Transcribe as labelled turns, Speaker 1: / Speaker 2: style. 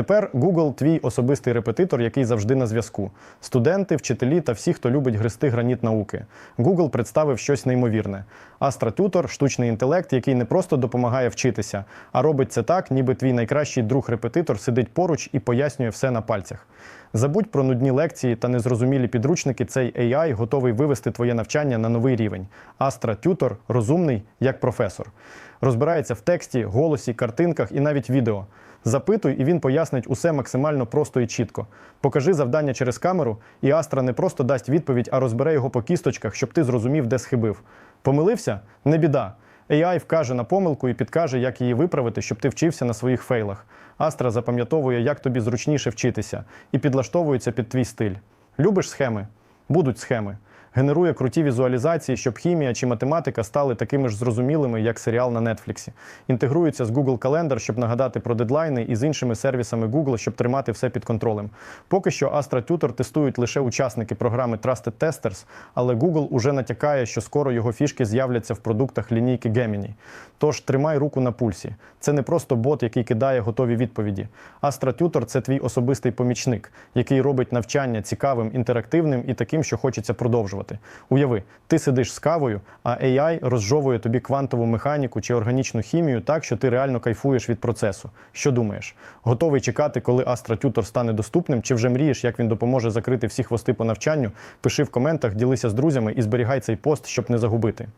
Speaker 1: Тепер Google твій особистий репетитор, який завжди на зв'язку. Студенти, вчителі та всі, хто любить гристи граніт науки. Google представив щось неймовірне. Astra Tutor – штучний інтелект, який не просто допомагає вчитися, а робить це так, ніби твій найкращий друг-репетитор сидить поруч і пояснює все на пальцях. Забудь про нудні лекції та незрозумілі підручники. Цей AI готовий вивести твоє навчання на новий рівень. Astra Tutor – розумний як професор. Розбирається в тексті, голосі, картинках і навіть відео. Запитуй, і він пояснить усе максимально просто і чітко. Покажи завдання через камеру, і Астра не просто дасть відповідь, а розбере його по кісточках, щоб ти зрозумів, де схибив. Помилився? Не біда. AI вкаже на помилку і підкаже, як її виправити, щоб ти вчився на своїх фейлах. Астра запам'ятовує, як тобі зручніше вчитися, і підлаштовується під твій стиль. Любиш схеми? Будуть схеми. Генерує круті візуалізації, щоб хімія чи математика стали такими ж зрозумілими, як серіал на Нетфліксі. Інтегрується з Google Calendar, щоб нагадати про дедлайни, і з іншими сервісами Google, щоб тримати все під контролем. Поки що Astra Tutor тестують лише учасники програми Trusted Testers, але Google уже натякає, що скоро його фішки з'являться в продуктах лінійки Gemini. Тож тримай руку на пульсі. Це не просто бот, який кидає готові відповіді. Astra Tutor – це твій особистий помічник, який робить навчання цікавим, інтерактивним і таким, що хочеться продовжувати. Уяви, ти сидиш з кавою, а AI розжовує тобі квантову механіку чи органічну хімію так, що ти реально кайфуєш від процесу. Що думаєш? Готовий чекати, коли Astra Tutor стане доступним, чи вже мрієш, як він допоможе закрити всі хвости по навчанню? Пиши в коментах, ділися з друзями і зберігай цей пост, щоб не загубити.